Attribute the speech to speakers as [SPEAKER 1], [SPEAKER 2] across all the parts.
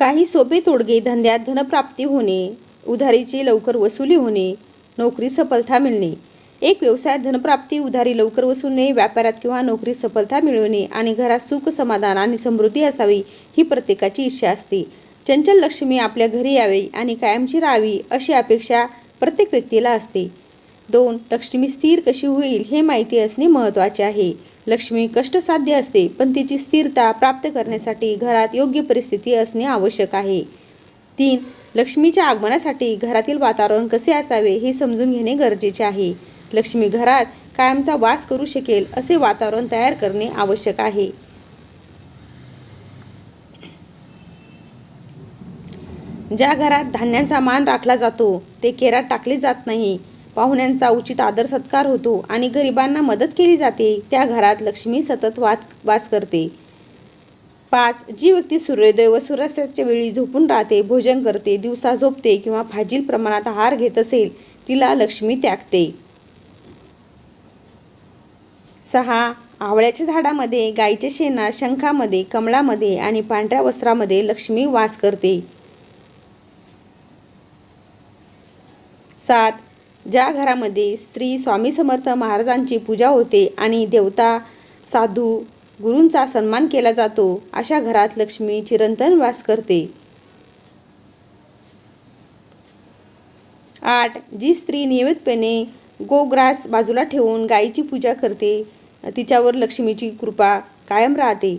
[SPEAKER 1] काही सोपे तोडगे धंद्यात धनप्राप्ती होणे उधारीची लवकर वसुली होणे नोकरी सफलता मिळणे. एक व्यवसायात धनप्राप्ती उधारी लवकर वसुलणे व्यापारात किंवा नोकरीत सफलता मिळवणे आणि घरात सुख समाधान आणि समृद्धी असावी ही प्रत्येकाची इच्छा असते. चंचल लक्ष्मी आपल्या घरी यावी आणि कायमची राहावी अशी अपेक्षा प्रत्येक व्यक्तीला असते. दोन लक्ष्मी स्थिर कशी होईल हे माहिती असणे महत्त्वाचे आहे. लक्ष्मी कष्टसाध्य असते पण तिची स्थिरता प्राप्त करण्यासाठी घरात योग्य परिस्थिती असणे आवश्यक आहे. तीन लक्ष्मीच्या आगमनासाठी घरातील वातावरण कसे असावे हे समजून घेणे गरजेचे आहे. लक्ष्मी घरात कायमचा वास करू शकेल असे वातावरण तयार करणे आवश्यक आहे. ज्या घरात धान्यांचा मान राखला जातो ते केरात टाकले जात नाही. पाहुण्यांचा उचित आदर सत्कार होतो आणि गरिबांना मदत केली जाते. त्या घरात लक्ष्मी सतत वात वास करते. पाच जी व्यक्ती सूर्योदय व सूर्यास्ताच्या वेळी झोपून राहते भोजन करते दिवसा झोपते किंवा फाजील प्रमाणात आहार घेत असेल तिला लक्ष्मी त्यागते. सहा आवळ्याच्या झाडामध्ये गाईच्या शेणात शंखामध्ये कमळामध्ये आणि पांढऱ्या वस्त्रामध्ये लक्ष्मी वास करते. सात ज्या घरामध्ये स्त्री स्वामी समर्थ महाराजांची पूजा होते आणि देवता साधू गुरूंचा सन्मान केला जातो अशा घरात लक्ष्मी चिरंतन वास करते. आठ. जी स्त्री नियमितपणे गोग्रास बाजूला ठेवून गायीची पूजा करते तिच्यावर लक्ष्मीची कृपा कायम राहते.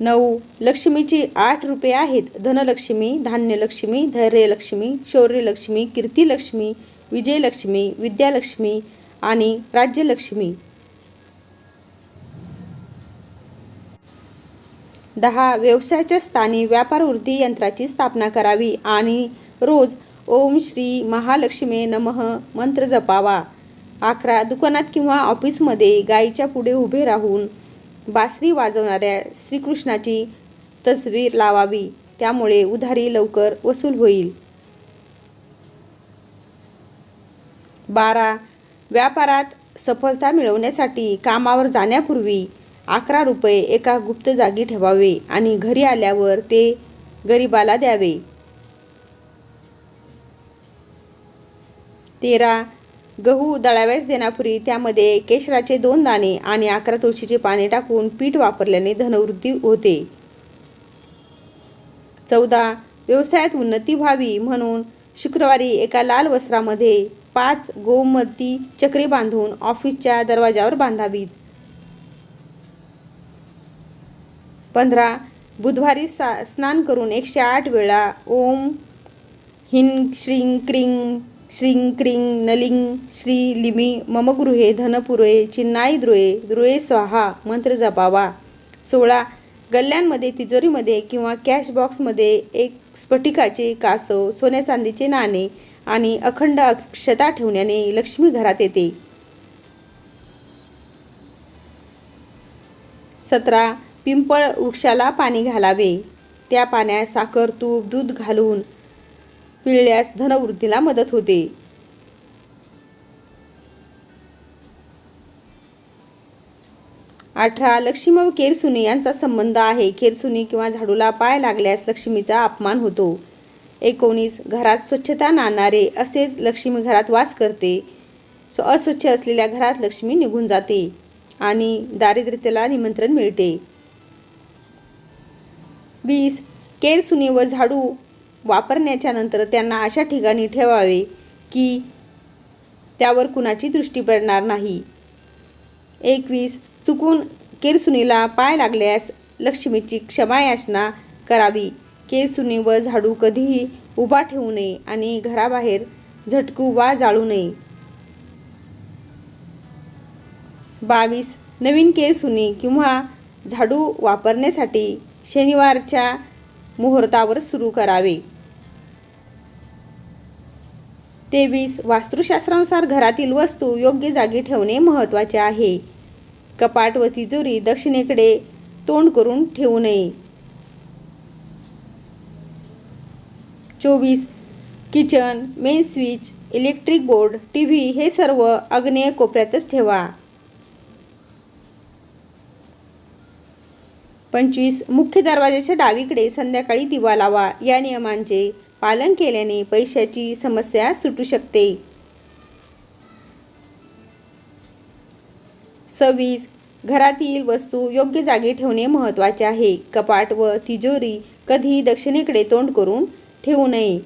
[SPEAKER 1] नऊ. लक्ष्मीची आठ रूपे आहेत. धनलक्ष्मी धान्यलक्ष्मी धैर्यलक्ष्मी शौर्यलक्ष्मी कीर्तीलक्ष्मी विजयलक्ष्मी विद्यालक्ष्मी आणि राज्यलक्ष्मी. दहा. व्यवसायाच्या स्थानी व्यापार वृद्धी यंत्राची स्थापना करावी आणि रोज ओम श्री महालक्ष्मी नमः मंत्र जपावा. अकरा. दुकानात किंवा ऑफिसमध्ये गायीच्या पुढे उभे राहून बासरी वाजवणाऱ्या श्रीकृष्णाची तस्वीर लावावी. त्यामुळे उधारी लवकर वसूल होईल. बारा. व्यापारात सफलता मिळवण्यासाठी कामावर जाण्यापूर्वी अकरा रुपये एका गुप्त जागी ठेवावे आणि घरी आल्यावर ते गरिबाला द्यावे. तेरा. गहू दळाव्यास देण्यापूर्वी त्यामध्ये केशराचे दोन दाणे आणि अकरा तुळशीचे पाने टाकून पीठ वापरल्याने धनवृद्धी होते. चौदा व्यवसायात उन्नती व्हावी म्हणून शुक्रवारी एका लाल वस्त्रामध्ये पाच गोमती चक्री बांधून ऑफिसच्या दरवाजावर बांधावीत. पंधरा बुधवारी सा स्नान करून एकशे आठ वेळा ओम हिंग श्रीं क्रिंग श्रीं क्रीं नलिंग श्री लिमी मम गृहे धनपुरे चिन्नाई द्रुये द्रुये स्वाहा मंत्र जपावा. सोळा गल्ल्यांमध्ये तिजोरीमध्ये किंवा कॅश बॉक्समध्ये एक स्फटिकाचे कासव सोन्या चांदीचे नाणे आणि अखंड अक्षता ठेवण्याने लक्ष्मी घरात येते. सतरा पिंपळ वृक्षाला पाणी घालावे. त्या पाण्यात साखर तूप दूध घालून पिळल्यास धनवृद्धीला मदत होते. अठरा लक्ष्मी व केरसुनी यांचा संबंध आहे. केरसुनी किंवा झाडूला पाय लागल्यास लक्ष्मीचा अपमान होतो. एकोणीस घरात स्वच्छता नाणारे असेच लक्ष्मी घरात वास करते. सो अस्वच्छ असलेल्या घरात लक्ष्मी निघून जाते आणि दारिद्र्यतेला निमंत्रण मिळते. वीस केरसुनी व झाडू वापरण्याच्या नंतर त्यांना अशा ठिकाणी ठेवावे की त्यावर कुणाची दृष्टी पडणार नाही. एकवीस चुकून केरसुनीला पाय लागल्यास लक्ष्मीची क्षमायाचना करावी. केरसुनी व झाडू कधीही उभा ठेवू नये आणि घराबाहेर झटकू वा जाळू नये. बावीस नवीन केरसुनी किंवा झाडू वापरण्यासाठी शनिवारच्या मुहूर्तावर सुरू करावे. तेवीस वास्तुशास्त्रानुसार घरातील वस्तू योग्य जागी ठेवणे महत्त्वाचे आहे. कपाट व तिजोरी दक्षिणेकडे तोंड करून ठेवू नये. चोवीस kitchen main switch electric board T V हे सर्व अग्नेय कोपऱ्यातच ठेवा. पंचवीस मुख्य दरवाजाच्या डावीकडे संध्याकाळी दिवा लावा. या नियमांचे पालन केल्याने पैशाची समस्या सुटू शकते. सव्वीस. घरातील वस्तू योग्य जागी ठेवणे महत्त्वाचे आहे. कपाट व तिजोरी कधीही दक्षिणेकडे तोंड करून ठेवू नये.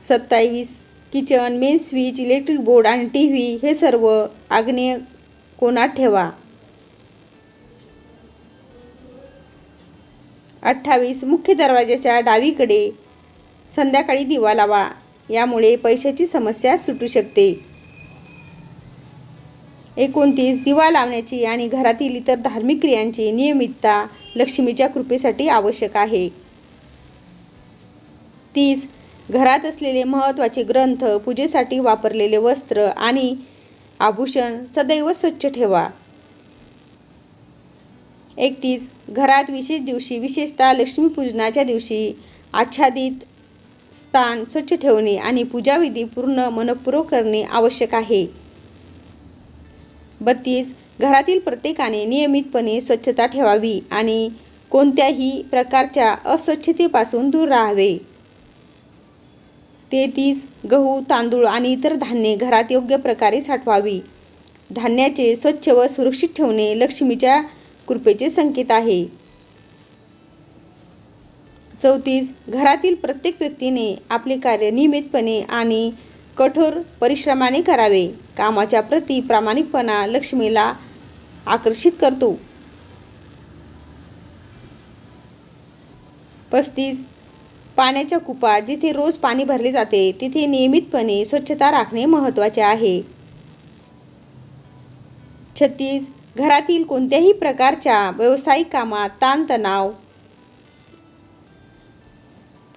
[SPEAKER 1] सत्तावीस. Kitchen main switch electric board आणि टी व्ही हे सर्व आग्नेय कोणात ठेवा? अठ्ठावीस मुख्य दरवाजाच्या डावीकडे संध्याकाळी दिवा लावा. यामुळे पैशाची समस्या सुटू शकते. एकोणतीस दिवा लावण्याची आणि घरातील इतर धार्मिक क्रियांची नियमितता लक्ष्मीच्या कृपेसाठी आवश्यक आहे. तीस घरात असलेले महत्त्वाचे ग्रंथ पूजेसाठी वापरलेले वस्त्र आणि आभूषण सदैव स्वच्छ ठेवा. एकतीस घरात विशेष दिवशी विशेषतः लक्ष्मीपूजनाच्या दिवशी आच्छादित स्थान स्वच्छ ठेवणे आणि पूजाविधी पूर्ण मनपूर्वक करणे आवश्यक आहे. बत्तीस घरातील प्रत्येकाने नियमितपणे स्वच्छता ठेवावी आणि कोणत्याही प्रकारच्या अस्वच्छतेपासून दूर राहावे. तेहतीस गहू तांदूळ आणि इतर धान्ये घरात योग्य प्रकारे साठवावी. धान्याचे स्वच्छ व सुरक्षित ठेवणे लक्ष्मीच्या कृपेचे संकेत आहे. चौतीस घरातील प्रत्येक व्यक्तीने आपले कार्य नियमितपणे आणि कठोर परिश्रमाने करावे. कामाच्या प्रती प्रामाणिकपणा लक्ष्मीला आकर्षित करतो. पस्तीस पाण्याच्या कुपा जिथे रोज पाणी भरले जाते तिथे नियमितपणे स्वच्छता राखणे महत्त्वाचे आहे. छत्तीस घरातील कोणत्याही प्रकारच्या व्यावसायिक कामात ताणतणाव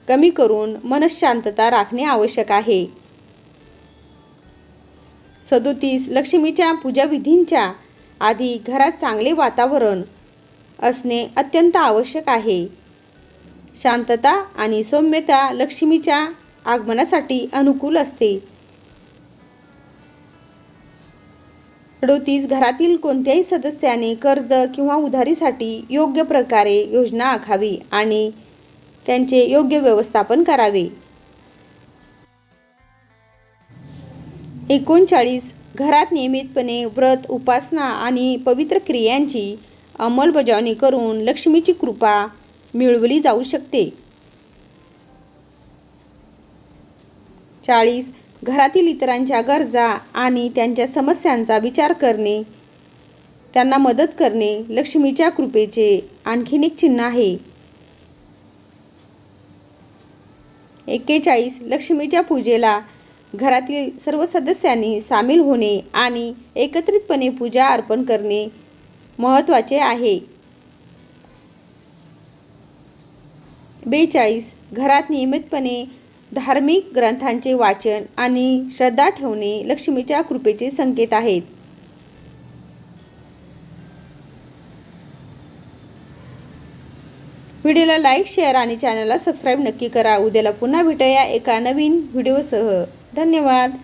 [SPEAKER 1] कमी करून मनशांतता राखणे आवश्यक आहे. सदोतीस लक्ष्मीच्या पूजाविधींच्या आधी घरात चांगले वातावरण असणे अत्यंत आवश्यक आहे. शांतता आणि सौम्यता लक्ष्मीच्या आगमनासाठी अनुकूल असते. अडोतीस घरातील कोणत्याही सदस्याने कर्ज किंवा उधारीसाठी योग्य प्रकारे योजना आखावी आणि त्यांचे योग्य व्यवस्थापन करावे. एकोणचाळीस घरात नियमितपणे व्रत उपासना आणि पवित्र क्रियांची अंमलबजावणी करून लक्ष्मीची कृपा मिळवली जाऊ शकते. चाळीस घरातील इतरांच्या गरजा आणि त्यांच्या समस्यांचा विचार करणे त्यांना मदत करणे लक्ष्मीच्या कृपेचे आणखीन एक चिन्ह आहे. एक्केचाळीस लक्ष्मीच्या पूजेला घरातील सर्व सदस्यांनी सामील होणे आणि एकत्रितपणे पूजा अर्पण करणे महत्त्वाचे आहे. बेचाळीस घरात नियमितपणे धार्मिक ग्रंथांचे वाचन आणि श्रद्धा ठेवणे लक्ष्मीच्या कृपेचे संकेत आहेत. व्हिडिओला लाईक शेअर आणि चॅनलला सबस्क्राईब नक्की करा. उद्याला पुन्हा भेटूया एका नवीन व्हिडिओसह. धन्यवाद.